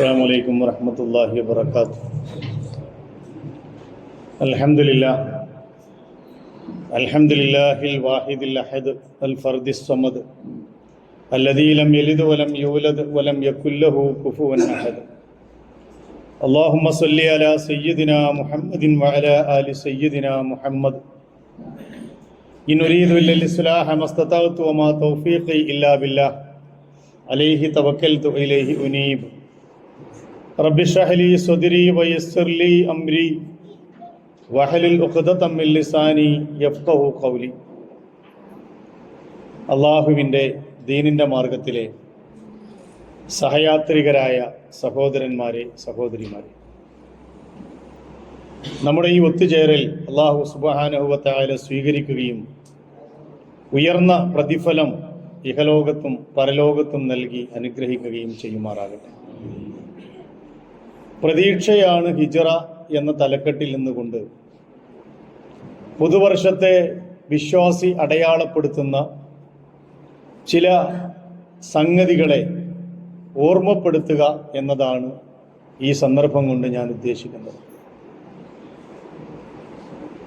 السلام عليكم ورحمة الله وبركاته. الحمد لله الحمد لله الواحد الأحد الفرد الصمد الذي لم يلد ولم يولد ولم يكن له كفوا أحد. اللهم صل على سيدنا محمد وعلى آل سيدنا محمد. إن أريد إلا الإصلاح ما استطعت وما توفيقي إلا بالله. عليه توكلت إليه أنيب. رب اشرح لي صدري ويسر لي أمري واحلل عقدة من لساني يفقه قولي അള്ളാഹുവിൻ്റെ ദീനിൻ്റെ മാർഗത്തിലെ സഹയാത്രികരായ സഹോദരന്മാരെ സഹോദരിമാരെ നമ്മുടെ ഈ ഒത്തുചേരൽ അള്ളാഹു സുബാനുഭവത്തായ സ്വീകരിക്കുകയും ഉയർന്ന പ്രതിഫലം ഇഹലോകത്തും പരലോകത്തും നൽകി അനുഗ്രഹിക്കുകയും ചെയ്യുമാറാകട്ടെ പ്രതീക്ഷയാണ് ഹിജറ എന്ന തലക്കെട്ടിൽ നിന്നുകൊണ്ട്. പുതുവർഷത്തെ വിശ്വാസി അടയാളപ്പെടുത്തുന്ന ചില സംഗതികളെ ഓർമ്മപ്പെടുത്തുക എന്നതാണ് ഈ സന്ദർഭം കൊണ്ട് ഞാൻ ഉദ്ദേശിക്കുന്നത്.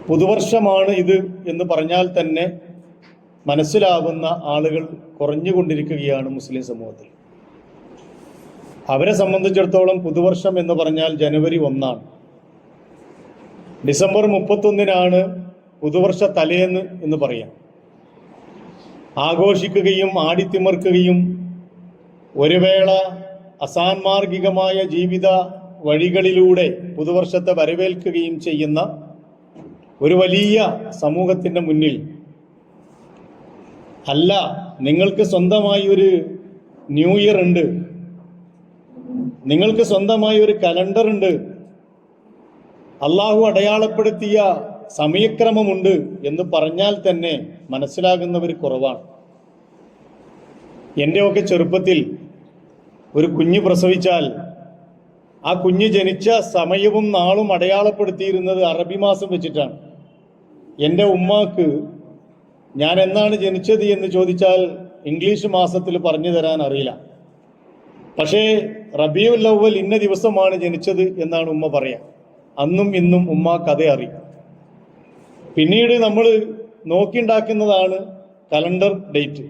പുതുവർഷമാണ് ഇത് എന്ന് പറഞ്ഞാൽ തന്നെ മനസ്സിലാകുന്ന ആളുകൾ കുറഞ്ഞുകൊണ്ടിരിക്കുകയാണ് മുസ്ലിം സമൂഹത്തിൽ. അവരെ സംബന്ധിച്ചിടത്തോളം പുതുവർഷം എന്ന് പറഞ്ഞാൽ ജനുവരി ഒന്നാണ്. ഡിസംബർ മുപ്പത്തൊന്നിനാണ് പുതുവർഷ തലേന്ന് എന്ന് പറയാം. ആഘോഷിക്കുകയും ആടിത്തിമർക്കുകയും ഒരു വേള അസാൻമാർഗികമായ ജീവിത വഴികളിലൂടെ പുതുവർഷത്തെ വരവേൽക്കുകയും ചെയ്യുന്ന ഒരു വലിയ സമൂഹത്തിന്റെ മുന്നിൽ അല്ല നിങ്ങൾക്ക് സ്വന്തമായി ഒരു ന്യൂ ഇയർ ഉണ്ട്. നിങ്ങൾക്ക് സ്വന്തമായി ഒരു കലണ്ടർ ഉണ്ട്. അള്ളാഹു അടയാളപ്പെടുത്തിയ സമയക്രമമുണ്ട് എന്ന് പറഞ്ഞാൽ തന്നെ മനസ്സിലാകുന്നവർ കുറവാണ്. എന്റെയൊക്കെ ചെറുപ്പത്തിൽ ഒരു കുഞ്ഞ് പ്രസവിച്ചാൽ ആ കുഞ്ഞ് ജനിച്ച സമയവും നാളും അടയാളപ്പെടുത്തിയിരുന്നത് അറബി മാസം വെച്ചിട്ടാണ്. എന്റെ ഉമ്മാക്ക് ഞാൻ എന്നാണ് ജനിച്ചത് എന്ന് ചോദിച്ചാൽ ഇംഗ്ലീഷ് മാസത്തിൽ പറഞ്ഞു തരാൻ അറിയില്ല. പക്ഷേ റബിയുൽ അവൽ ഇന്ന ദിവസമാണ് ജനിച്ചത് എന്നാണ് ഉമ്മ പറയാ. അന്നും ഇന്നും ഉമ്മ കഥ അറിയും. പിന്നീട് നമ്മൾ നോക്കിണ്ടാക്കുന്നതാണ് കലണ്ടർ ഡേറ്റ്.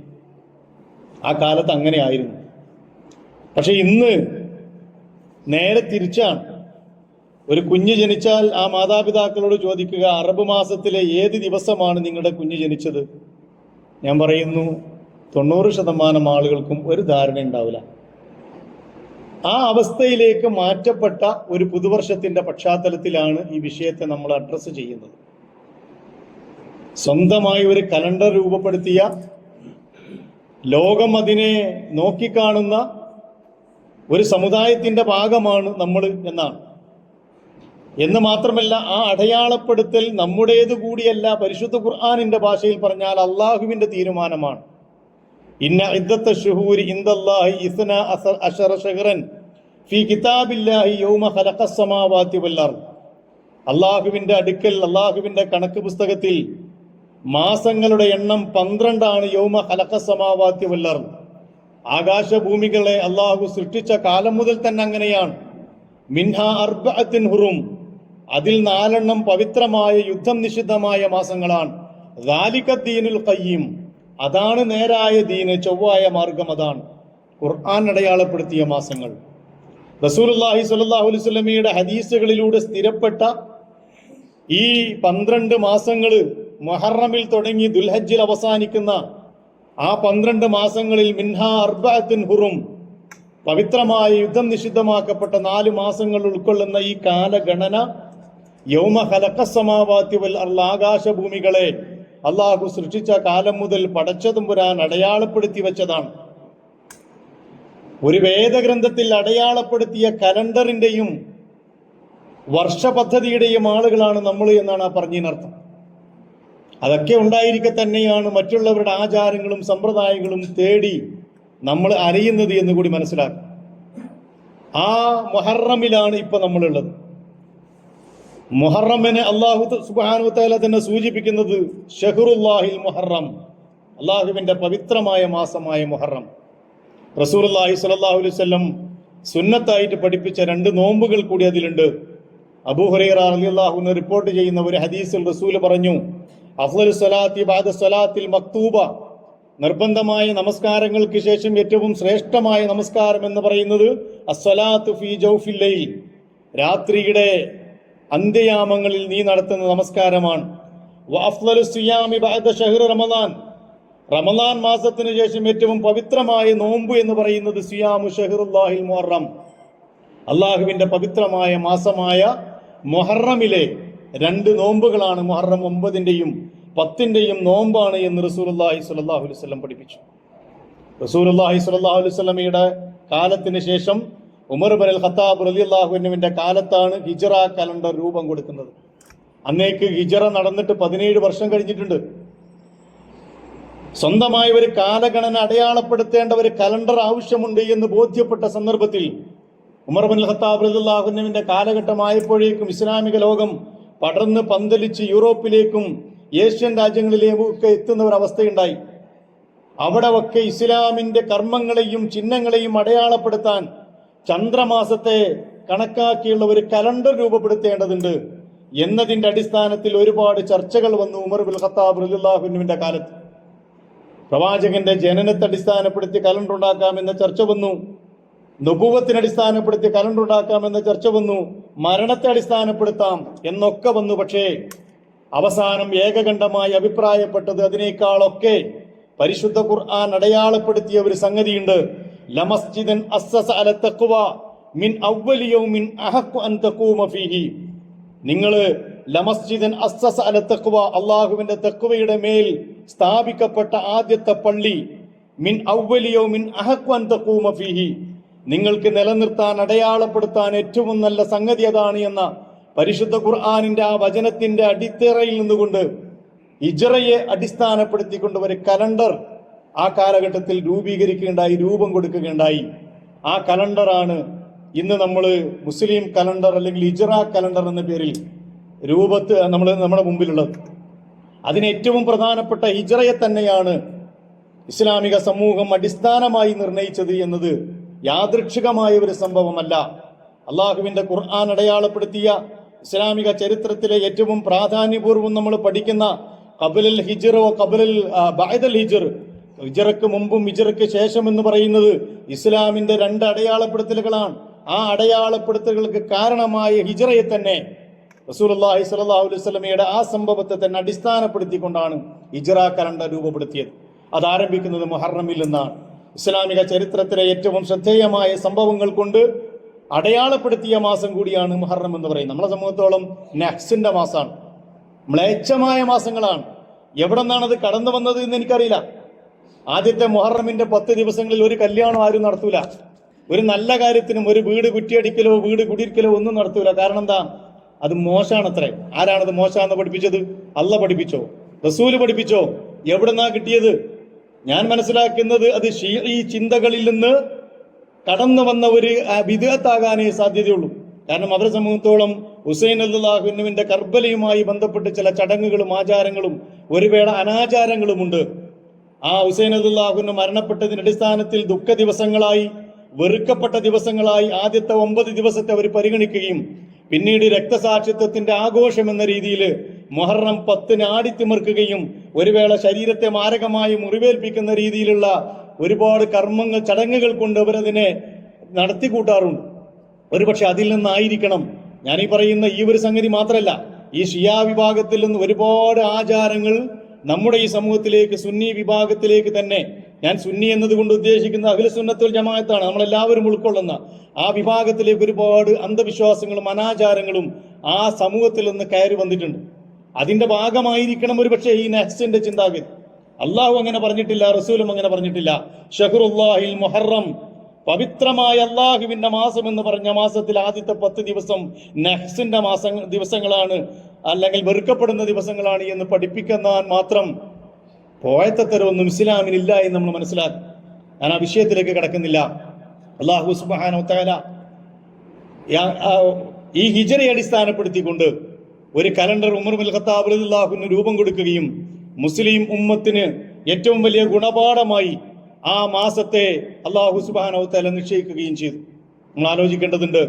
ആ കാലത്ത് അങ്ങനെ ആയിരുന്നു. പക്ഷെ ഇന്ന് നേരെ തിരിച്ചാണ്. ഒരു കുഞ്ഞ് ജനിച്ചാൽ ആ മാതാപിതാക്കളോട് ചോദിക്കുക അറബ് മാസത്തിലെ ഏത് ദിവസമാണ് നിങ്ങളുടെ കുഞ്ഞ് ജനിച്ചത്? ഞാൻ പറയുന്നു തൊണ്ണൂറ് ശതമാനം ആളുകൾക്കും ഒരു ധാരണ ഉണ്ടാവില്ല. ആ അവസ്ഥയിലേക്ക് മാറ്റപ്പെട്ട ഒരു പുതുവർഷത്തിന്റെ പശ്ചാത്തലത്തിലാണ് ഈ വിഷയത്തെ നമ്മൾ അഡ്രസ്സ് ചെയ്യുന്നത്. സ്വന്തമായി ഒരു കലണ്ടർ രൂപപ്പെടുത്തിയ ലോകം അതിനെ നോക്കിക്കാണുന്ന ഒരു സമുദായത്തിന്റെ ഭാഗമാണ് നമ്മൾ എന്നാണ്. എന്ന് മാത്രമല്ല ആ അടയാളപ്പെടുത്തൽ നമ്മുടേത് കൂടിയല്ല പരിശുദ്ധ ഖുർആാനിന്റെ ഭാഷയിൽ പറഞ്ഞാൽ അള്ളാഹുവിന്റെ തീരുമാനമാണ്. ഇന്ന ഇദ്ദത്ത ഷുഹൂരി ഇന്ദല്ലാഹി ഇസ്ന അശറ ഷഹ്റൻ ഫി കിതാബില്ലാഹി യൗമ അള്ളാഹുവിന്റെ അടുക്കൽ അള്ളാഹുവിന്റെ കണക്ക് പുസ്തകത്തിൽ മാസങ്ങളുടെ എണ്ണം പന്ത്രണ്ടാണ് യൗമ വൽ ആകാശ ആകാശഭൂമികളെ അള്ളാഹു സൃഷ്ടിച്ച കാലം മുതൽ തന്നെ അങ്ങനെയാണ്. മിൻഹ അർബഅത്തിൻ ഹുറും. അതിൽ നാലെണ്ണം പവിത്രമായ യുദ്ധം നിഷിദ്ധമായ മാസങ്ങളാണ്. ദാലിക്കദ്ദീനുൽ ഖയ്യിം. അതാണ് നേരായ ദീന് ചൊവ്വായ മാർഗം അതാണ്. ഖുർആൻ അടയാളപ്പെടുത്തിയ മാസങ്ങൾ. റസൂലുള്ളാഹി സ്വല്ലല്ലാഹു അലൈഹി വസല്ലമയുടെ ഹദീസുകളിലൂടെ സ്ഥിരപ്പെട്ട ഈ പന്ത്രണ്ട് മാസങ്ങൾ മുഹറമിൽ തുടങ്ങി ദുൽഹജ്ജിൽ അവസാനിക്കുന്ന ആ പന്ത്രണ്ട് മാസങ്ങളിൽ മിൻഹ അർബഅത്തിൻ ഹുറും പവിത്രമായ യുദ്ധം നിഷിദ്ധമാക്കപ്പെട്ട നാല് മാസങ്ങൾ ഉൾക്കൊള്ളുന്ന ഈ കാലഗണന യൗമ ഹലക്കസമാവാത്തി വൽ ആകാശഭൂമികളെ അള്ളാഹു സൃഷ്ടിച്ച കാലം മുതൽ പടച്ചതും പുരാൻ അടയാളപ്പെടുത്തി വെച്ചതാണ്. ഒരു വേദഗ്രന്ഥത്തിൽ അടയാളപ്പെടുത്തിയ കലണ്ടറിന്റെയും വർഷപദ്ധതിയുടെയും ആളുകളാണ് നമ്മൾ എന്നാണ് ആ പറഞ്ഞതിനർത്ഥം അതൊക്കെ ഉണ്ടായിരിക്കെ തന്നെയാണ് മറ്റുള്ളവരുടെ ആചാരങ്ങളും സമ്പ്രദായങ്ങളും തേടി നമ്മൾ അറിയുന്നത് എന്ന് കൂടി മനസ്സിലാക്കും. ആ മൊഹറമിലാണ് ഇപ്പൊ നമ്മളുള്ളത്. മുഹറമിനെ അള്ളാഹു സുബാനു തല തന്നെ സൂചിപ്പിക്കുന്നത് ഷഹറുല്ലാഹിൽ മുഹറം അള്ളാഹുവിന്റെ പവിത്രമായ മാസമായ മുഹറം. റസൂലുള്ളാഹി അള്ളാഹി വസല്ലം സുന്നത്തായിട്ട് പഠിപ്പിച്ച രണ്ട് നോമ്പുകൾ കൂടി അതിലുണ്ട്. അബൂഹുറൈറ റളിയല്ലാഹുവിന് റിപ്പോർട്ട് ചെയ്യുന്ന ഒരു ഹദീസിൽ റസൂൽ പറഞ്ഞു അഫ്ളൽ സലാത്തി ബാദ സലാത്തിൽ മക്തൂബ. നിർബന്ധമായ നമസ്കാരങ്ങൾക്ക് ശേഷം ഏറ്റവും ശ്രേഷ്ഠമായ നമസ്കാരം എന്ന് പറയുന്നത് അസ്വലാത്തു ഫി ജൗഫിൽ ലൈൽ. രാത്രിയുടെ അന്ത്യയാമങ്ങളിൽ നീ നടത്തുന്ന നമസ്കാരമാണ്. ബാദ റമദാൻ. റമദാൻ മാസത്തിന് ശേഷം ഏറ്റവും പവിത്രമായ നോമ്പ് എന്ന് പറയുന്നത് സിയാമു ഷെഹറുല്ലാഹിൽ മൊഹറം. അള്ളാഹുവിന്റെ പവിത്രമായ മാസമായ മൊഹറമിലെ രണ്ട് നോമ്പുകളാണ് മൊഹറം ഒമ്പതിന്റെയും പത്തിന്റെയും നോമ്പാണ് എന്ന് റസൂലുള്ളാഹി സ്വല്ലല്ലാഹു അലൈഹി വസല്ലം പഠിപ്പിച്ചു. റസൂലുള്ളാഹി സ്വല്ലല്ലാഹു അലൈഹി വസല്ലമയുടെ കാലത്തിന് ശേഷം ഉമർ ബൻ അൽ ഖത്താബ് അള്ളാഹുവിന്റെ കാലത്താണ് ഹിജറ കലണ്ടർ രൂപം കൊടുക്കുന്നത്. അന്നേക്ക് ഹിജറ നടന്നിട്ട് പതിനേഴ് വർഷം കഴിഞ്ഞിട്ടുണ്ട്. സ്വന്തമായ ഒരു കാലഗണന അടയാളപ്പെടുത്തേണ്ട ഒരു കലണ്ടർ ആവശ്യമുണ്ട് എന്ന് ബോധ്യപ്പെട്ട സന്ദർഭത്തിൽ ഉമർ ബിൻ ഖത്താബ് അലുല്ലാഹുനുവിന്റെ കാലഘട്ടമായപ്പോഴേക്കും ഇസ്ലാമിക ലോകം പടർന്ന് പന്തലിച്ച് യൂറോപ്പിലേക്കും ഏഷ്യൻ രാജ്യങ്ങളിലേക്കും ഒക്കെ എത്തുന്ന ഒരു അവസ്ഥയുണ്ടായി. അവിടെ ഒക്കെ ഇസ്ലാമിന്റെ കർമ്മങ്ങളെയും ചിഹ്നങ്ങളെയും അടയാളപ്പെടുത്താൻ ചന്ദ്രമാസത്തെ കണക്കാക്കിയുള്ള ഒരു കലണ്ടർ രൂപപ്പെടുത്തേണ്ടതുണ്ട് എന്നതിന്റെ അടിസ്ഥാനത്തിൽ ഒരുപാട് ചർച്ചകൾ വന്നു ഉമർ ബിൻ ഖത്താബ് അലുല്ലാഹുനുവിന്റെ കാലത്ത്. പ്രവാചകന്റെ ജനനത്തെ അടിസ്ഥാനപ്പെടുത്തി കലണ്ടർ ഉണ്ടാക്കാമെന്ന ചർച്ച വന്നു. നുപൂവത്തിനെ അടിസ്ഥാനപ്പെടുത്തി കലണ്ടർ ഉണ്ടാക്കാമെന്ന ചർച്ച വന്നു. മരണത്തെ അടിസ്ഥാനപ്പെടുത്താം എന്നൊക്കെ വന്നു. പക്ഷേ അവസാനം ഏകകണ്ഠമായി അഭിപ്രായപ്പെട്ടത് അതിനേക്കാളൊക്കെ പരിശുദ്ധ ഖുർആൻ അടയാളപ്പെടുത്തിയ ഒരു സംഗതിയുണ്ട്. ലമസ്ജിദൻ അസ്സസ അല തഖ്വ മിൻ യൗമിൻ അഹഖു അൻ തഖൂമ ഫീഹി. ലമസ്ജിദൻ അസ്സസ അല തഖ്വ അള്ളാഹുവിന്റെ തഖ്വയുടെ മേൽ സ്ഥാപിക്കപ്പെട്ട ആദ്യത്തെ പള്ളി മിൻ ഔവലിയോ മിൻ അഹക്വൻ തഖൂമ ഫീഹി. നിങ്ങൾക്ക് നിലനിർത്താൻ അടയാളപ്പെടുത്താൻ ഏറ്റവും നല്ല സംഗതി അതാണ് എന്ന പരിശുദ്ധ ഖുർആാനിന്റെ ആ വചനത്തിന്റെ അടിത്തറയിൽ നിന്നുകൊണ്ട് ഇജറയെ അടിസ്ഥാനപ്പെടുത്തിക്കൊണ്ട് ഒരു കലണ്ടർ ആ കാലഘട്ടത്തിൽ രൂപീകരിക്കുകയുണ്ടായി രൂപം കൊടുക്കുകയുണ്ടായി. ആ കലണ്ടറാണ് ഇന്ന് നമ്മൾ മുസ്ലിം കലണ്ടർ അല്ലെങ്കിൽ ഇജറ കലണ്ടർ എന്ന പേരിൽ രൂപത്ത് നമ്മൾ നമ്മുടെ മുമ്പിലുള്ളത്. അതിന് ഏറ്റവും പ്രധാനപ്പെട്ട ഹിജറയെ തന്നെയാണ് ഇസ്ലാമിക സമൂഹം അടിസ്ഥാനമായി നിർണയിച്ചത് എന്നത് യാദൃക്ഷികമായ ഒരു സംഭവമല്ല. അള്ളാഹുവിന്റെ ഖുർആൻ അടയാളപ്പെടുത്തിയ ഇസ്ലാമിക ചരിത്രത്തിലെ ഏറ്റവും പ്രാധാന്യപൂർവം നമ്മൾ പഠിക്കുന്ന കബലൽ ഹിജറോ കബലൽ ബായദൽ ഹിജർ. ഹിജറക്ക് മുമ്പും ഹിജറക്ക് ശേഷം എന്ന് പറയുന്നത് ഇസ്ലാമിന്റെ രണ്ട് അടയാളപ്പെടുത്തലുകളാണ്. ആ അടയാളപ്പെടുത്തലുകൾക്ക് കാരണമായ ഹിജറയെ തന്നെ റസൂലുള്ളാഹി സ്വല്ലല്ലാഹു അലൈഹി വസല്ലമയുടെ ആ സംഭവത്തെ തന്നെ അടിസ്ഥാനപ്പെടുത്തിക്കൊണ്ടാണ് ഇജ്റ കലണ്ടർ രൂപപ്പെടുത്തിയത്. അത് ആരംഭിക്കുന്നത് മുഹറമിൽ നിന്നാണ്. ഇസ്ലാമിക ചരിത്രത്തിലെ ഏറ്റവും ശ്രദ്ധേയമായ സംഭവങ്ങൾ കൊണ്ട് അടയാളപ്പെടുത്തിയ മാസം കൂടിയാണ് മുഹറം എന്ന് പറയുന്നത്. നമ്മളെ സമൂഹത്തോളം നെഹ്സിന്റെ മാസമാണ് മ്ലേച്ഛമായ മാസങ്ങളാണ്. എവിടെ നിന്നാണ് അത് കടന്നു വന്നത് എന്ന് എനിക്കറിയില്ല. ആദ്യത്തെ മുഹറമിന്റെ പത്ത് ദിവസങ്ങളിൽ ഒരു കല്യാണം ആരും നടത്തൂല. ഒരു നല്ല കാര്യത്തിനും ഒരു വീട് കുറ്റിയടിക്കലോ വീട് കുടിയിരിക്കലോ ഒന്നും നടത്തൂല. കാരണം എന്താ? അത് മോശാണത്രേ. ആരാണത് മോശാന്ന് പഠിപ്പിച്ചത്? അല്ല പഠിപ്പിച്ചോ? റസൂൽ പഠിപ്പിച്ചോ? എവിടെന്നാ കിട്ടിയത്? ഞാൻ മനസ്സിലാക്കുന്നത് അത് ഈ ചിന്തകളിൽ നിന്ന് കടന്നു വന്ന ഒരു വിധേയത്താകാനേ സാധ്യതയുള്ളൂ. കാരണം അവരെ സംബന്ധിച്ചോളം ഹുസൈൻ അല്ലാഹുവിന്റെ കർബലയുമായി ബന്ധപ്പെട്ട് ചില ചടങ്ങുകളും ആചാരങ്ങളും ഒരുവേള അനാചാരങ്ങളുമുണ്ട്. ആ ഹുസൈൻ അല്ലാഹുന് മരണപ്പെട്ടതിന്റെ അടിസ്ഥാനത്തിൽ ദുഃഖ ദിവസങ്ങളായി വെറുക്കപ്പെട്ട ദിവസങ്ങളായി ആദ്യത്തെ ഒമ്പത് ദിവസത്തെ അവർ പരിഗണിക്കുകയും പിന്നീട് രക്തസാക്ഷിത്വത്തിന്റെ ആഘോഷം എന്ന രീതിയിൽ മൊഹറം പത്തിന് ആടിത്തിമിർക്കുകയും ഒരു വേള ശരീരത്തെ മാരകമായി മുറിവേൽപ്പിക്കുന്ന രീതിയിലുള്ള ഒരുപാട് കർമ്മങ്ങൾ ചടങ്ങുകൾ കൊണ്ട് അവരതിനെ നടത്തിക്കൂട്ടാറുണ്ട് ഒരുപക്ഷെ അതിൽ നിന്നായിരിക്കണം. ഞാൻ ഈ പറയുന്ന ഈ ഒരു സംഗതി മാത്രമല്ല ഈ ഷിയാ വിഭാഗത്തിൽ നിന്ന് ഒരുപാട് ആചാരങ്ങൾ നമ്മുടെ ഈ സമൂഹത്തിലേക്ക് സുന്നി വിഭാഗത്തിലേക്ക് തന്നെ ഞാൻ സുന്നി എന്നതുകൊണ്ട് ഉദ്ദേശിക്കുന്ന അഖില സുന്നത്തുൽ ജമാഅത്താണ്. നമ്മളെല്ലാവരും ഉൾക്കൊള്ളുന്ന ആ വിഭാഗത്തിലേക്ക് ഒരുപാട് അന്ധവിശ്വാസങ്ങളും അനാചാരങ്ങളും ആ സമൂഹത്തിൽ നിന്ന് കയറി വന്നിട്ടുണ്ട്. അതിന്റെ ഭാഗമായിരിക്കണം ഒരു പക്ഷേ ഈ നെഹ്സിന്റെ ചിന്താഗതി. അള്ളാഹു അങ്ങനെ പറഞ്ഞിട്ടില്ല റസൂലും അങ്ങനെ പറഞ്ഞിട്ടില്ല. ഷഹറുല്ലാഹിൽ മുഹറം പവിത്രമായ അള്ളാഹുവിന്റെ മാസം എന്ന് പറഞ്ഞ മാസത്തിൽ ആദ്യത്തെ പത്ത് ദിവസം നെഹ്സിന്റെ മാസ ദിവസങ്ങളാണ് അല്ലെങ്കിൽ വെറുക്കപ്പെടുന്ന ദിവസങ്ങളാണ് എന്ന് പഠിപ്പിക്കാൻ മാത്രം പോയത്തരവൊന്നും ഇസ്ലാമിനില്ല എന്ന് നമ്മൾ മനസ്സിലാക്കും. ഞാൻ ആ വിഷയത്തിലേക്ക് കിടക്കുന്നില്ല. അള്ളാഹു സുബാനോ തല ഈ ഹിജറി അടിസ്ഥാനപ്പെടുത്തിക്കൊണ്ട് ഒരു കലണ്ടർ ഉമർ അള്ളാഹുവിന് രൂപം കൊടുക്കുകയും മുസ്ലിം ഉമ്മത്തിന് ഏറ്റവും വലിയ ഗുണപാഠമായി ആ മാസത്തെ അള്ളാഹു സുബാനോ തല നിശ്ചയിക്കുകയും ചെയ്തു. നമ്മൾ ആലോചിക്കേണ്ടതുണ്ട്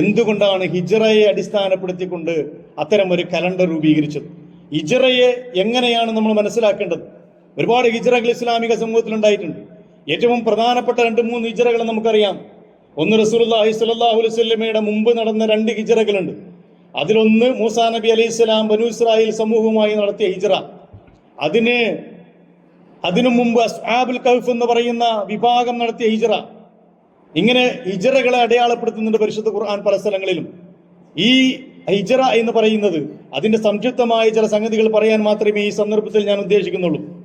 എന്തുകൊണ്ടാണ് ഹിജറയെ അടിസ്ഥാനപ്പെടുത്തിക്കൊണ്ട് അത്തരം ഒരു കലണ്ടർ രൂപീകരിച്ചത്? ഹിജറയെ എങ്ങനെയാണ് നമ്മൾ മനസ്സിലാക്കേണ്ടത്? ഒരുപാട് ഹിജറകൾ ഇസ്ലാമിക സമൂഹത്തിൽ ഉണ്ടായിട്ടുണ്ട്. ഏറ്റവും പ്രധാനപ്പെട്ട രണ്ട് മൂന്ന് ഹിജറകൾ നമുക്കറിയാം. ഒന്ന് റസൂലുള്ളാഹി സ്വല്ലല്ലാഹു അലൈഹി വസല്ലമയുടെ മുമ്പ് നടന്ന രണ്ട് ഹിജറകളുണ്ട് അതിലൊന്ന് മൂസാ നബി അലൈഹി സ്വലാം ബനു ഇസ്രായേൽ സമൂഹവുമായി നടത്തിയ ഹിജറ. അതിന് അതിനു മുമ്പ് അസ്ഹാബുൽ കൗഫ് എന്ന് പറയുന്ന വിഭാഗം നടത്തിയ ഹിജറ. ഇങ്ങനെ ഹിജറകളെ അടയാളപ്പെടുത്തുന്നുണ്ട് പരിശുദ്ധ ഖുർആൻ പല സ്ഥലങ്ങളിലും. ഈ ഹിജറ എന്ന് പറയുന്നത് അതിന്റെ സംക്ഷിപ്തമായ ചില സംഗതികൾ പറയാൻ മാത്രമേ ഈ സന്ദർഭത്തിൽ ഞാൻ ഉദ്ദേശിക്കുന്നുള്ളൂ.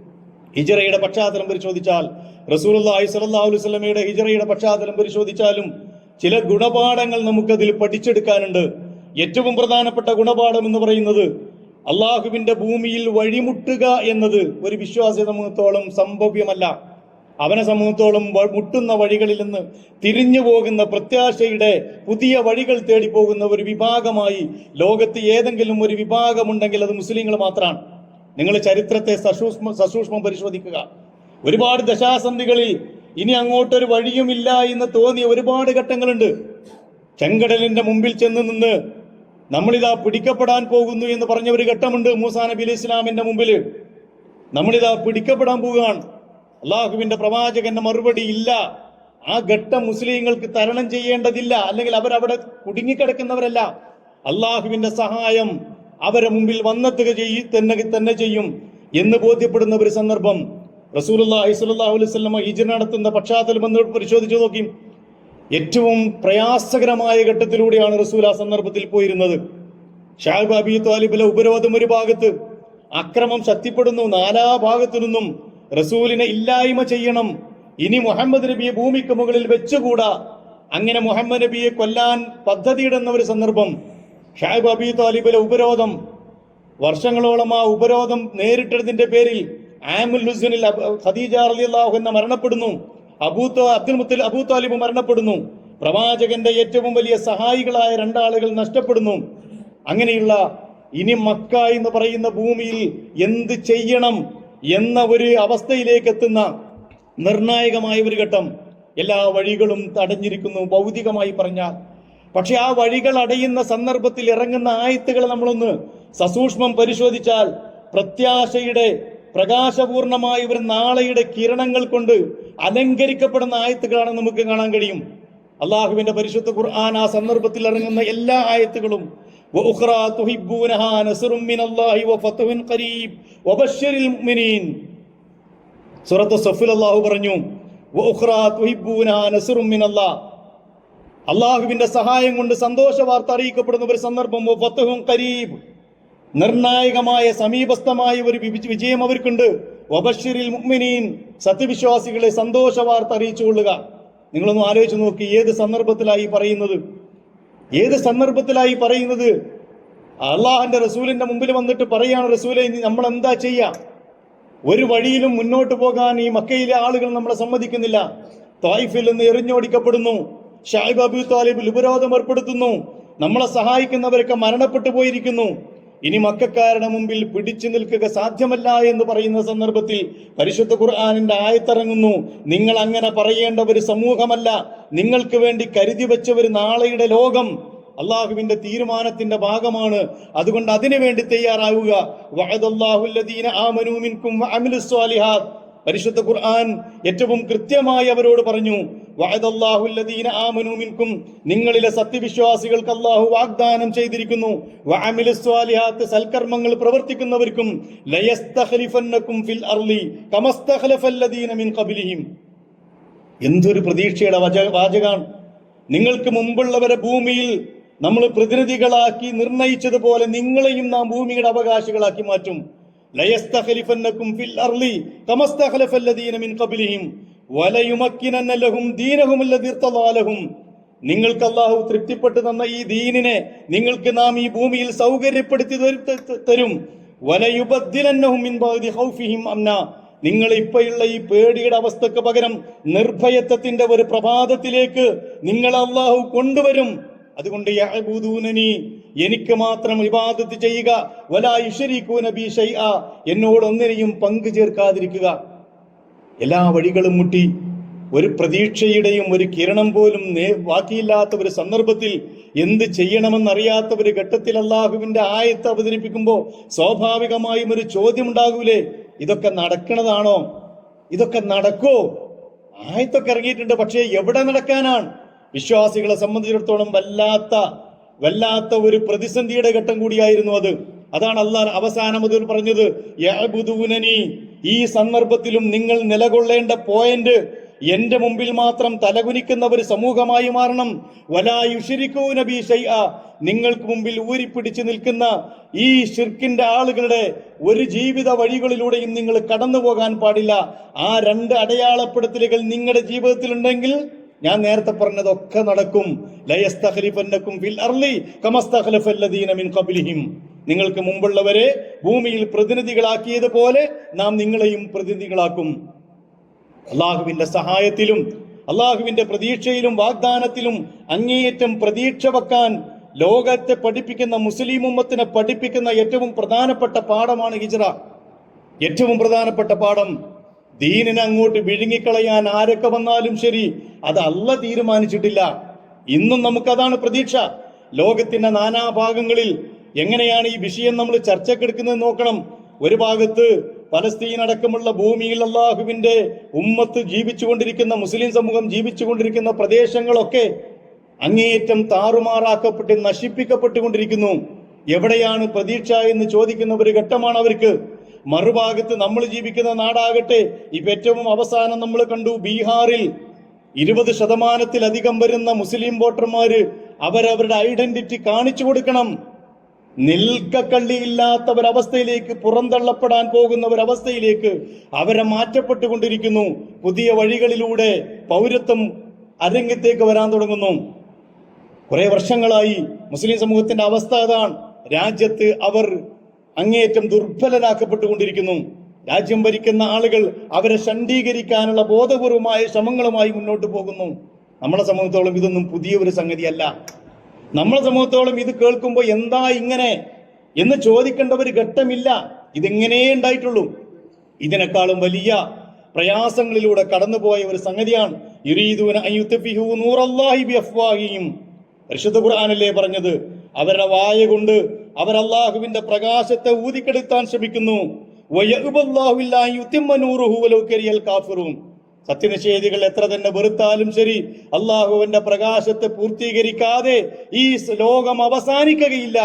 ഹിജറയുടെ പശ്ചാത്തലം പരിശോധിച്ചാൽ റസൂലുള്ളാഹി സ്വല്ലല്ലാഹു അലൈഹി വസല്ലമയുടെ ഹിജറയുടെ പശ്ചാത്തലം പരിശോധിച്ചാലും ചില ഗുണപാഠങ്ങൾ നമുക്കതിൽ പഠിച്ചെടുക്കാനുണ്ട്. ഏറ്റവും പ്രധാനപ്പെട്ട ഗുണപാഠം എന്ന് പറയുന്നത് അള്ളാഹുവിന്റെ ഭൂമിയിൽ വഴിമുട്ടുക എന്നത് ഒരു വിശ്വാസ സമൂഹത്തോളം സംഭവ്യമല്ല. അവനെ സമൂഹത്തോളം മുട്ടുന്ന വഴികളിൽ നിന്ന് തിരിഞ്ഞു പോകുന്ന പ്രത്യാശയുടെ പുതിയ വഴികൾ തേടി പോകുന്ന ഒരു വിഭാഗമായി ലോകത്ത് ഏതെങ്കിലും ഒരു വിഭാഗമുണ്ടെങ്കിൽ അത് മുസ്ലിങ്ങൾ മാത്രമാണ്. നിങ്ങൾ ചരിത്രത്തെ സസൂക്ഷ്മ സസൂക്ഷ്മം പരിശോധിക്കുക. ഒരുപാട് ദശാസന്ധികളിൽ ഇനി അങ്ങോട്ടൊരു വഴിയുമില്ല എന്ന് തോന്നിയ ഒരുപാട് ഘട്ടങ്ങളുണ്ട്. ചെങ്കടലിന്റെ മുമ്പിൽ ചെന്ന് നിന്ന് നമ്മളിതാ പിടിക്കപ്പെടാൻ പോകുന്നു എന്ന് പറഞ്ഞ ഒരു ഘട്ടമുണ്ട് മൂസാ നബി അലി ഇസ്ലാമിന്റെ മുമ്പിൽ നമ്മളിതാ പിടിക്കപ്പെടാൻ പോവുകയാണ്. അള്ളാഹുവിന്റെ പ്രവാചകന്റെ മറുപടി ഇല്ല. ആ ഘട്ടം മുസ്ലിങ്ങൾക്ക് തരണം ചെയ്യേണ്ടതില്ല. അല്ലെങ്കിൽ അവരവിടെ കുടുങ്ങിക്കിടക്കുന്നവരല്ല. അള്ളാഹുവിന്റെ സഹായം അവരെ മുമ്പിൽ വന്നെത്തുക ചെയ്യ തന്നെ തന്നെ ചെയ്യും എന്ന് ബോധ്യപ്പെടുന്ന ഒരു സന്ദർഭം സ്വല്ലല്ലാഹു അലൈഹി ഹിജ്റ നടത്തുന്ന പശ്ചാത്തലം എന്ന് പരിശോധിച്ചു നോക്കി. ഏറ്റവും പ്രയാസകരമായ ഘട്ടത്തിലൂടെയാണ് റസൂൽ ആ സന്ദർഭത്തിൽ പോയിരുന്നത്. ഷാഹിബ് അബി താലിബിലെ ഉപരോധം ഒരു ഭാഗത്ത് അക്രമം ശക്തിപ്പെടുന്നു. നാലാ ഭാഗത്തു നിന്നും റസൂലിനെ ഇല്ലായ്മ ചെയ്യണം. ഇനി മുഹമ്മദ് നബിയെ ഭൂമിക്ക് മുകളിൽ വെച്ചുകൂടാ. അങ്ങനെ മുഹമ്മദ് നബിയെ കൊല്ലാൻ പദ്ധതിയിടുന്ന ഒരു സന്ദർഭം ഷാഹിബ് അബി താലിബിലെ ഉപരോധം. വർഷങ്ങളോളം ആ ഉപരോധം നേരിട്ടതിന്റെ പേരിൽ ആമുൽ ഖദീജ റളിയല്ലാഹു അൻഹ മരണപ്പെടുന്നു. Abu Abdul Muttalib Abu Talib മരണപ്പെടുന്നു. പ്രവാചകന്റെ ഏറ്റവും വലിയ സഹായികളായ രണ്ടാളുകൾ നഷ്ടപ്പെടുന്നു. അങ്ങനെയുള്ള ഇനി മക്ക എന്ന് പറയുന്ന ഭൂമിയിൽ എന്ത് ചെയ്യണം എന്ന ഒരു അവസ്ഥയിലേക്ക് എത്തുന്ന നിർണായകമായ ഒരു ഘട്ടം എല്ലാ വഴികളും തടഞ്ഞിരിക്കുന്നു. ഭൗതികമായി പറഞ്ഞാൽ പക്ഷെ ആ വഴികൾ അടയുന്ന സന്ദർഭത്തിൽ ഇറങ്ങുന്ന ആയത്തുകൾ നമ്മളൊന്ന് സസൂക്ഷ്മം പരിശോധിച്ചാൽ പ്രത്യാശയുടെ പ്രകാശപൂർണമായ ഒരു നാളെയുടെ കിരണങ്ങൾ കൊണ്ട് അലങ്കരിക്കപ്പെടുന്ന ആയത്തുകളാണ് നമുക്ക് കാണാൻ കഴിയും. അള്ളാഹുവിന്റെ പരിശുദ്ധ ഖുർആൻ ആ സന്ദർഭത്തിൽ ഇറങ്ങുന്ന എല്ലാ ആയത്തുകളും. സുറത്ത് സഫുൽ അള്ളാഹു പറഞ്ഞു അള്ളാഹുവിന്റെ സഹായം കൊണ്ട് സന്തോഷ വാർത്ത അറിയിക്കപ്പെടുന്ന ഒരു സന്ദർഭം ഫത്തുഹും കരീബ്. നിർണായകമായ സമീപസ്ഥമായ ഒരു വിജയം അവർക്കുണ്ട്. വബഷിറിൽ മുഅ്മിനീൻ. സത്യവിശ്വാസികളെ സന്തോഷ വാർത്ത അറിയിച്ചു കൊള്ളുക നിങ്ങളൊന്ന് ആലോചിച്ച് നോക്കി ഏത് സന്ദർഭത്തിലായി പറയുന്നത്? ഏത് സന്ദർഭത്തിലായി പറയുന്നത്? അള്ളാഹന്റെ റസൂലിന്റെ മുമ്പിൽ വന്നിട്ട് പറയാണ് റസൂലെ ഇനി നമ്മൾ എന്താ ചെയ്യാം? ഒരു വഴിയിലും മുന്നോട്ട് പോകാൻ ഈ മക്കയിലെ ആളുകൾ നമ്മളെ സമ്മതിക്കുന്നില്ല. തായിഫിൽ നിന്ന് എറിഞ്ഞോടിക്കപ്പെടുന്നു. ഷാഹിബ് അബു താലിബിൽ ഉപരോധം ഏർപ്പെടുത്തുന്നു. നമ്മളെ സഹായിക്കുന്നവരൊക്കെ മരണപ്പെട്ടു പോയിരിക്കുന്നു. ഇനി മക്കാരുടെ മുമ്പിൽ പിടിച്ചു നിൽക്കുക സാധ്യമല്ല എന്ന് പറയുന്ന സന്ദർഭത്തിൽ പരിശുദ്ധ ഖുർആാനിന്റെ ആയത്തിറങ്ങുന്നു. നിങ്ങൾ അങ്ങനെ പറയേണ്ട ഒരു സമൂഹമല്ല. നിങ്ങൾക്ക് വേണ്ടി കരുതി വെച്ച ഒരു നാളെയുടെ ലോകം അള്ളാഹുവിന്റെ തീരുമാനത്തിന്റെ ഭാഗമാണ്. അതുകൊണ്ട് അതിനു വേണ്ടി തയ്യാറാവുക. പരിശുദ്ധ ഖുർആൻ ഏറ്റവും കൃത്യമായി അവരോട് പറഞ്ഞു ആമനൂ മിൻകും. നിങ്ങളിലെ സത്യവിശ്വാസികൾക്ക് അള്ളാഹു വാഗ്ദാനം ചെയ്തിരിക്കുന്നു. സൽക്കർമ്മങ്ങൾ പ്രവർത്തിക്കുന്നവർക്കും ഫിൽ മിൻ എന്തൊരു പ്രതീക്ഷയുടെ വച വാചകാണ്. നിങ്ങൾക്ക് മുമ്പുള്ളവരെ ഭൂമിയിൽ നമ്മൾ പ്രതിനിധികളാക്കി നിർണയിച്ചതുപോലെ നിങ്ങളെയും നാം ഭൂമിയുടെ അവകാശികളാക്കി മാറ്റും. ലയസ്തഖലിഫന്നകും ഫിൽ استخلف الذين മിൻ ഖബ്ലിഹിം وليمكنن ലഹും ദീനഹും الذي ارتضى لهم നിങ്ങൾക്ക് അള്ളാഹു തൃപ്തിപ്പെട്ടു തന്ന ഈ ദീനിനെ നിങ്ങൾക്ക് നാം ഈ ഭൂമിയിൽ സൗകര്യപ്പെടുത്തി തരു- വലയുബദ്ദിലന്നഹും അംന. നിങ്ങൾ ഇപ്പോഴുള്ള ഈ പേടിയുടെ അവസ്ഥക്ക് പകരം നിർഭയത്വത്തിന്റെ ഒരു പ്രഭാതത്തിലേക്ക് നിങ്ങൾ അള്ളാഹു കൊണ്ടുവരും. അതുകൊണ്ട് യഅബുദൂനനി എനിക്ക് മാത്രം ഇബാദത്ത് ചെയ്യുക. വലാ യുശരികൂന ബി എന്നോട് ഒന്നിനെയും പങ്കു ചേർക്കാതിരിക്കുക. എല്ലാ വഴികളും മുട്ടി ഒരു പ്രതീക്ഷയുടെയും ഒരു കിരണം പോലും ബാക്കിയില്ലാത്ത ഒരു സന്ദർഭത്തിൽ എന്ത് ചെയ്യണമെന്നറിയാത്ത ഒരു ഘട്ടത്തിൽ അള്ളാഹുവിന്റെ ആയത്ത് അവതരിപ്പിക്കുമ്പോൾ സ്വാഭാവികമായും ഒരു ചോദ്യം ഉണ്ടാകൂലേ ഇതൊക്കെ നടക്കണതാണോ? ഇതൊക്കെ നടക്കോ? ആയത്തൊക്കെ ഇറങ്ങിയിട്ടുണ്ട്. പക്ഷേ എവിടെ നടക്കാനാണ്? വിശ്വാസികളെ സംബന്ധിച്ചിടത്തോളം വല്ലാത്ത വല്ലാത്ത ഒരു പ്രതിസന്ധിയുടെ ഘട്ടം കൂടിയായിരുന്നു അത്. അതാണ് അള്ളാഹ് അവസാനം മുതൽ പറഞ്ഞത് ഈ സന്ദർഭത്തിലും നിങ്ങൾ നിലകൊള്ളേണ്ട പോയിന്റ് എന്റെ മുമ്പിൽ മാത്രം തലകുനിക്കുന്ന ഒരു സമൂഹമായി മാറണം. വലായുഷിരിക്കൂന ബി ഷൈഅ. നിങ്ങൾക്ക് മുമ്പിൽ ഊരിപ്പിടിച്ചു നിൽക്കുന്ന ഈ ഷിർക്കിന്റെ ആളുകളുടെ ഒരു ജീവിത വഴികളിലൂടെയും നിങ്ങൾ കടന്നു പോകാൻ പാടില്ല. ആ രണ്ട് അടയാളപ്പെടുത്തലുകൾ നിങ്ങളുടെ ജീവിതത്തിൽ ഉണ്ടെങ്കിൽ ഞാൻ നേരത്തെ പറഞ്ഞതൊക്കെ നടക്കും. ഫിൽ മിൻ ഖബ്ലിഹിം. നിങ്ങൾക്ക് മുമ്പുള്ളവരെ ഭൂമിയിൽ പ്രതിനിധികളാക്കിയതുപോലെ നാം നിങ്ങളെയും പ്രതിനിധികളാക്കും. അള്ളാഹുവിന്റെ സഹായത്തിലും അള്ളാഹുവിന്റെ പ്രതീക്ഷയിലും വാഗ്ദാനത്തിലും അങ്ങേയറ്റം പ്രതീക്ഷ വെക്കാൻ ലോകത്തെ പഠിപ്പിക്കുന്ന മുസ്ലിം ഉമ്മത്തിനെ പഠിപ്പിക്കുന്ന ഏറ്റവും പ്രധാനപ്പെട്ട പാഠമാണ് ഹിജറ. ഏറ്റവും പ്രധാനപ്പെട്ട പാഠം ദീനിനെ അങ്ങോട്ട് വിഴുങ്ങിക്കളയാൻ ആരൊക്കെ വന്നാലും ശരി അത് അല്ല തീരുമാനിച്ചിട്ടില്ല. ഇന്നും നമുക്കതാണ് പ്രതീക്ഷ. ലോകത്തിന്റെ നാനാഭാഗങ്ങളിൽ എങ്ങനെയാണ് ഈ വിഷയം നമ്മൾ ചർച്ചക്കെടുക്കുന്നത് നോക്കണം. ഒരു ഭാഗത്ത് പലസ്തീൻ അടക്കമുള്ള ഭൂമിയിൽ അള്ളാഹുവിന്റെ ഉമ്മത്ത് ജീവിച്ചുകൊണ്ടിരിക്കുന്ന മുസ്ലിം സമൂഹം ജീവിച്ചുകൊണ്ടിരിക്കുന്ന പ്രദേശങ്ങളൊക്കെ അങ്ങേയറ്റം താറുമാറാക്കപ്പെട്ട് നശിപ്പിക്കപ്പെട്ടുകൊണ്ടിരിക്കുന്നു. എവിടെയാണ് പ്രതീക്ഷ എന്ന് ചോദിക്കുന്ന ഒരു ഘട്ടമാണ് അവർക്ക്. മറുഭാഗത്ത് നമ്മൾ ജീവിക്കുന്ന നാടാകട്ടെ. ഇപ്പൊ ഏറ്റവും അവസാനം നമ്മൾ കണ്ടു ബീഹാറിൽ ഇരുപത് ശതമാനത്തിലധികം വരുന്ന മുസ്ലിം വോട്ടർമാര് അവരവരുടെ ഐഡന്റിറ്റി കാണിച്ചു കൊടുക്കണം. നിൽക്കക്കള്ളിയില്ലാത്ത ഒരവസ്ഥയിലേക്ക് പുറന്തള്ളപ്പെടാൻ പോകുന്ന ഒരവസ്ഥയിലേക്ക് അവരെ മാറ്റപ്പെട്ടുകൊണ്ടിരിക്കുന്നു. പുതിയ വഴികളിലൂടെ പൗരത്വം അരങ്ങത്തേക്ക് വരാൻ തുടങ്ങുന്നു. കുറെ വർഷങ്ങളായി മുസ്ലിം സമൂഹത്തിന്റെ അവസ്ഥ അതാണ്. രാജ്യത്ത് അവർ അങ്ങേയറ്റം ദുർബലരാക്കപ്പെട്ടുകൊണ്ടിരിക്കുന്നു. രാജ്യം ഭരിക്കുന്ന ആളുകൾ അവരെ ശണ്ഡീകരിക്കാനുള്ള ബോധപൂർവമായ ശ്രമങ്ങളുമായി മുന്നോട്ട് പോകുന്നു. നമ്മളെ സമൂഹത്തോളം ഇതൊന്നും പുതിയ ഒരു സംഗതിയല്ല. നമ്മളെ സമൂഹത്തോളം ഇത് കേൾക്കുമ്പോൾ എന്താ ഇങ്ങനെ എന്ന് ചോദിക്കേണ്ട ഒരു ഘട്ടമില്ല. ഇതെങ്ങനെ ഉണ്ടായിട്ടുള്ളൂ. ഇതിനേക്കാളും വലിയ പ്രയാസങ്ങളിലൂടെ കടന്നുപോയ ഒരു സംഗതിയാണ്. പറഞ്ഞത് അവരുടെ വായ കൊണ്ട് അവർ അള്ളാഹുവിന്റെ പ്രകാശത്തെ ഊതിക്കെടുത്താൻ ശ്രമിക്കുന്നു. സത്യനിഷേധികൾ എത്ര തന്നെ വെറുത്താലും ശരി അള്ളാഹുവിന്റെ പ്രകാശത്തെ പൂർത്തീകരിക്കാതെ ഈ ലോകം അവസാനിക്കുകയില്ല.